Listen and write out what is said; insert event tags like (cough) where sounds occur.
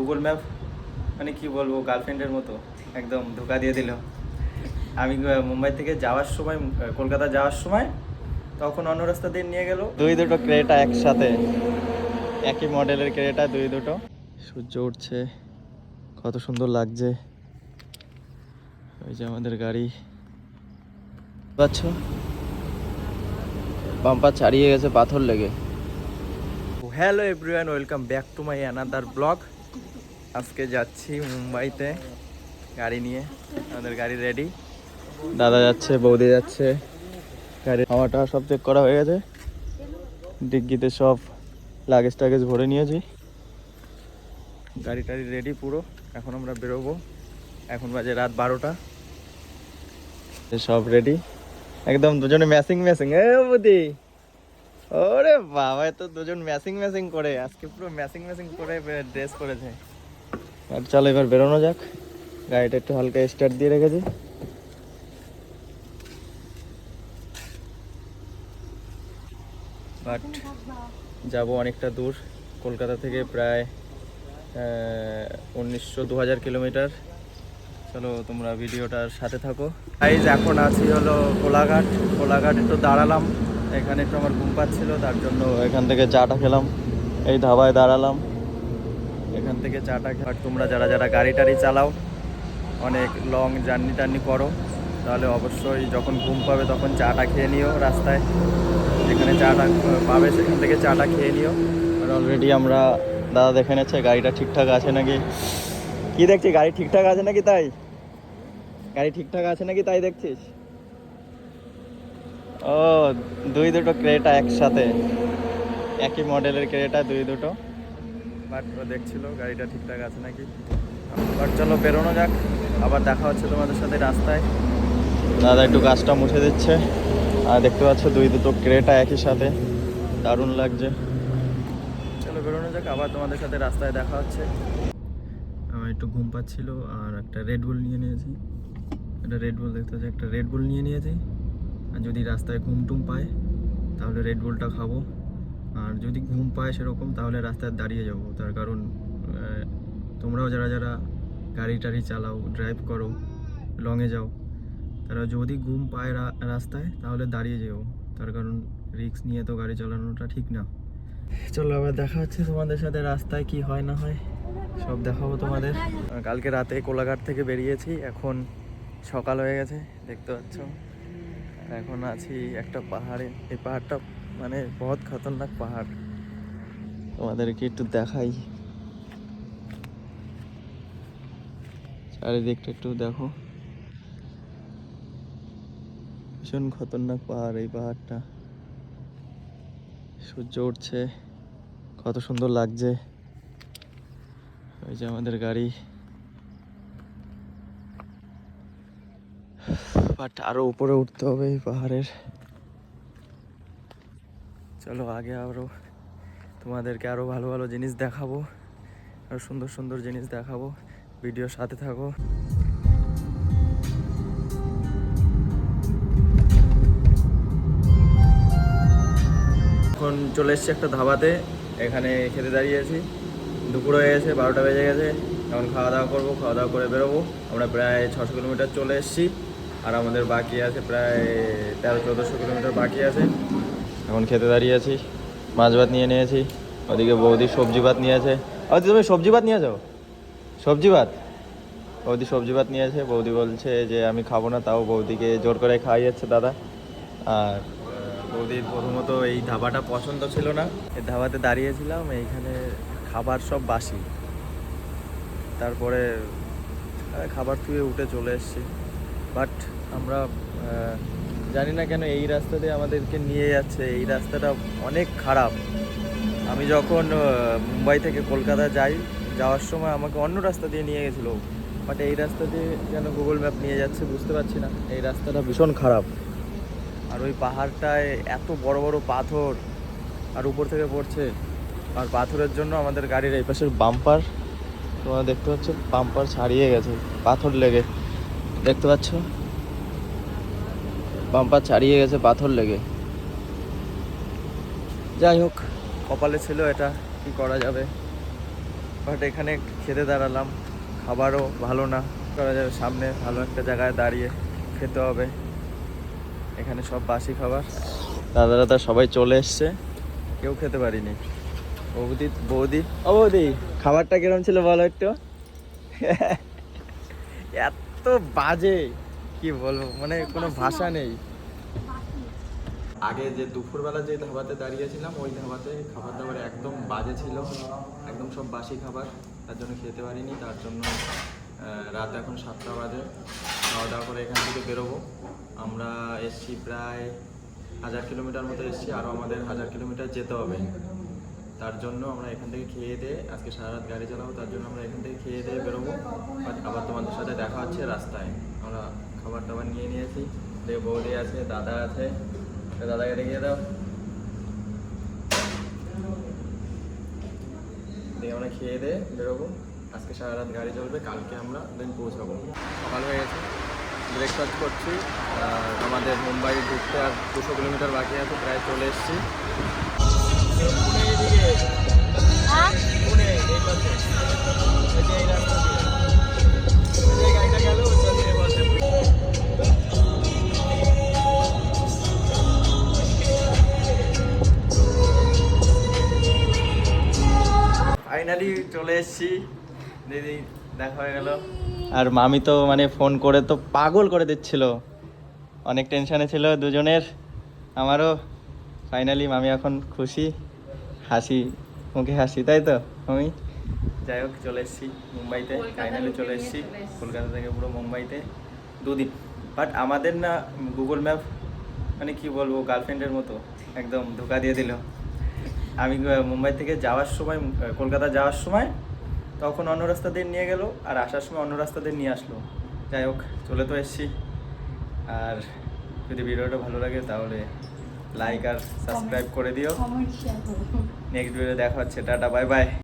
Google map মানে কি বলব গার্লফ্রেন্ডের মতো একদম ধোকা দিয়ে দিল। আমি মুম্বাই থেকে যাওয়ার সময় কলকাতা যাওয়ার সময় তখন অন্য রাস্তা দিয়ে নিয়ে গেল। দুই দুটো ক্রেটা একসাথে। একই মডেলের ক্রেটা দুই দুটো। সূর্য উঠছে কত সুন্দর লাগছে। ওই যে আমাদের গাড়ি। পাচ্ছ? বাম্পার ছাড়িয়ে গেছে পাথর লেগে। Hello everyone welcome back to my another blog আজকে যাচ্ছি মুম্বাইতে গাড়ি নিয়ে। আমাদের গাড়ি রেডি দাদা যাচ্ছে বৌদি যাচ্ছে। গাড়ি হাওয়াটা সব চেক করা হয়ে গেছে। ডিগ্গিতে সব লাগেজ টাগেজ ভরে নিয়েছি। গাড়ি টাড়ি রেডি পুরো। এখন আমরা বেরোবো। এখন বাজে রাত বারোটা। সব রেডি একদম দুজনে ম্যাচিং ম্যাচিং এ বুদি! ওরে বাবা তো দুজন ম্যাচিং ম্যাচিং করে। আজকে পুরো ম্যাচিং ম্যাচিং করে ড্রেস করেছে। আর চলো এবার বেরোনো যাক। গাড়িটা একটু হালকা স্টার্ট দিয়ে রেখেছি। বাট যাব অনেকটা দূর। কলকাতা থেকে প্রায় উনিশশো দু হাজার কিলোমিটার। চলো তোমরা ভিডিওটার সাথে থাকো। গাইজ এখন আছি হলো কোলাঘাট। কোলাঘাট একটু দাঁড়ালাম। এখানে একটু আমার ঘুম পাচ্ছিল, তার জন্য এখান থেকে চাটা খেলাম। এই ধাবায় দাঁড়ালাম। এখান থেকে চাটা আর তোমরা যারা যারা গাড়ি টাড়ি চালাও, অনেক লং জার্নি টার্নি করো, তাহলে অবশ্যই যখন ঘুম পাবে তখন চাটা খেয়ে নিও রাস্তায়। যেখানে চাটা পাবে সেখান থেকে চাটা খেয়ে নিও। আর অলরেডি আমরা, দাদা দেখে নিচ্ছে গাড়িটা ঠিকঠাক আছে নাকি? কি দেখছি গাড়ি ঠিকঠাক আছে নাকি তাই? গাড়ি ঠিকঠাক আছে নাকি তাই দেখছিস? ও, দুই দুটো ক্রেটা একসাথে। একই মডেলের ক্রেটা, দুই দুটো। বাট ও দেখছিল গাড়িটা ঠিকঠাক আছে নাকি। বাট চলো বেরোনো যাক আবার দেখা হচ্ছে তোমাদের সাথে রাস্তায়। দাদা একটু গাছটা মুছে দিচ্ছে। আর দেখতে পাচ্ছ দুই দুটো ক্রেটা একই সাথে। দারুণ লাগছে। চলো বেরোনো যাক আবার তোমাদের সাথে রাস্তায় দেখা হচ্ছে। আমার একটু ঘুম পাচ্ছিল আর একটা রেড বুল নিয়ে নিয়েছি। একটা রেড বুল দেখতে পাচ্ছি একটা রেড বুল নিয়ে নিয়েছি। আর যদি রাস্তায় ঘুম টুম পায় তাহলে রেড বুলটা খাব। আর যদি ঘুম পায় সেরকম, তাহলে রাস্তায় দাঁড়িয়ে যাব। তার কারণ তোমরাও যারা যারা গাড়ি টাড়ি চালাও ড্রাইভ করো লংয়ে যাও, তারা যদি ঘুম পায় রাস্তায়, তাহলে দাঁড়িয়ে যেও। তার কারণ রিস্ক নিয়ে তো গাড়ি চালানোটা ঠিক না। চলো, আবার দেখা হচ্ছে তোমাদের সাথে রাস্তায় কি হয় না হয়। সব দেখাবো তোমাদের। কালকে রাতে কোলাঘাট থেকে বেরিয়েছি, এখন সকাল হয়ে গেছে, দেখতে পাচ্ছ। এখন আছি একটা পাহাড়ে, এই পাহাড়টা মানে বহুত খতরনাক পাহাড়। তোমাদেরকে একটু দেখাই। চারিদিকটা একটু দেখো। ভীষণ খতরনাক পাহাড় এই পাহাড়টা। সূর্য উঠছে, কত সুন্দর লাগছে। ওই যে আমাদের গাড়ি। বাট আরও উপরে উঠতে হবে এই পাহাড়ের। চলো আগে আরও তোমাদেরকে আরও ভালো ভালো জিনিস দেখাবো, আরও সুন্দর সুন্দর জিনিস দেখাবো। ভিডিওর সাথে থাকো। এখন চলে এসেছি একটা ধাবাতে, এখানে খেতে দাঁড়িয়েছি দুপুর হয়ে গেছে, বারোটা বেজে গেছে। এখন খাওয়া দাওয়া করব, খাওয়া দাওয়া করে বেরোবো। আমরা প্রায় ছশো কিলোমিটার চলে এসেছি। আর আমাদের বাকি আছে প্রায় তেরো, চোদ্দোশো কিলোমিটার বাকি আছে। এখন খেতে দাঁড়িয়ে আছি, মাছ ভাত নিয়ে নিয়েছি, ওদিকে বৌদি সবজি ভাত নিয়ে আছে। ওদি তুমি সবজি ভাত নিয়ে যাও। সবজি ভাত? বৌদি সবজি ভাত নিয়ে আছে, বৌদি বলছে যে আমি খাব না, তাও বৌদিকে জোর করে খাইয়েছে দাদা। আর, বৌদির প্রথমত এই ধাবাটা পছন্দ ছিল না। এই ধাবাতে দাঁড়িয়েছিলাম, এইখানে খাবার সব বাসি। তারপরে খাবার থুয়ে উঠে চলে এসেছি। বাট আমরা জানি না কেন এই রাস্তা দিয়ে আমাদেরকে নিয়ে যাচ্ছে। এই রাস্তাটা অনেক খারাপ। আমি যখন মুম্বাই থেকে কলকাতা যাই, যাওয়ার সময় আমাকে অন্য রাস্তা দিয়ে নিয়ে গেছিল। বাট এই রাস্তা দিয়ে যেন গুগল ম্যাপ নিয়ে যাচ্ছে বুঝতে পারছি না। এই রাস্তাটা ভীষণ খারাপ। আর ওই পাহাড়টায় এত বড় বড় পাথর আর উপর থেকে পড়ছে। আর পাথরের জন্য আমাদের গাড়ির এই পাশের বাম্পার তোমরা দেখতে পাচ্ছ? বাম্পার ছাড়িয়ে গেছে, পাথর লেগে। দেখতে পাচ্ছ? বাম্পার ছাড়িয়ে গেছে পাথর লেগে। যাই হোক, কপালে ছিল এটা, কি করা যাবে? বাট এখানে খেতে দাঁড়ালাম, খাবারও ভালো না করা যাবে? সামনে ভালো একটা জায়গায় দাঁড়িয়ে খেতে হবে। এখানে সব বাসি খাবার। দাদা দাদা সবাই চলে এসছে, কেউ খেতে পারিনি। বৌদি বৌদি, ও বৌদি, খাবারটা কিরম ছিল বলো একটু? (laughs) এত বাজে। কি বলব? মানে কোনো ভাষা নেই। আগে যে দুপুরবেলা যে ধাবাতে দাঁড়িয়েছিলাম ওই ধাবাতে খাবার দাবার একদম বাজে ছিল। একদম সব বাসি খাবার। তার জন্য খেতে পারিনি। তার জন্য রাত এখন সাতটা বাজে। খাওয়া দাওয়া করে এখান থেকে বেরোবো। আমরা এসছি প্রায় হাজার কিলোমিটার মতো এসছি। আরও আমাদের হাজার কিলোমিটার যেতে হবে। তার জন্য আমরা এখান থেকে খেয়ে দিয়ে আজকে সারা রাত গাড়ি চালাবো তার জন্য আমরা এখান থেকে খেয়ে দিয়ে বেরোবো। আর আবার তোমাদের সাথে দেখা হচ্ছে রাস্তায়। আমরা খাবার দাবার নিয়ে নিয়েছি। যে বৌদি আছে দাদা আছে। দাদাকে দেখিয়ে দাও। দিয়ে আমরা খেয়ে দিয়ে বেরোবো। আজকে সারা রাত গাড়ি চলবে কালকে আমরা দেন পৌঁছাবো। সকাল হয়ে গেছে। ব্রেকফাস্ট করছি। আমাদের মুম্বাই ঢুকতে আর দুশো কিলোমিটার বাকি আছে প্রায় চলে এসেছি। হ্যাঁ? পুনে এই পাশে এই গাড়িটা গেল ফাইনালি চলে এসেছি। দিদি দেখা হয়ে গেল। আর মামি তো মানে ফোন করে তো পাগল করে দিচ্ছিল। অনেক টেনশনে ছিল দুজনের। আমারও ফাইনালি মামি এখন খুশি। হাসি মুখে হাসি তাই তো আমি যাই হোক চলে এসেছি মুম্বাইতে। ফাইনালি চলে এসেছি। চলে এসেছি। কলকাতা থেকে পুরো মুম্বাইতে। দুদিন। বাট আমাদের না গুগল ম্যাপ মানে কি বলব গার্লফ্রেন্ডের মতো একদম ধোকা দিয়ে দিল। আমি মুম্বাই থেকে যাওয়ার সময় কলকাতা যাওয়ার সময় তখন অন্য রাস্তা দিয়ে নিয়ে গেল আর আসার সময় অন্য রাস্তা দিয়ে নিয়ে আসলো। যাই হোক চলে তো এসছি। আর যদি ভিডিওটা ভালো লাগে তাহলে লাইক আর সাবস্ক্রাইব করে দিও। নেক্সট ভিডিও দেখা হচ্ছে। Tata bye bye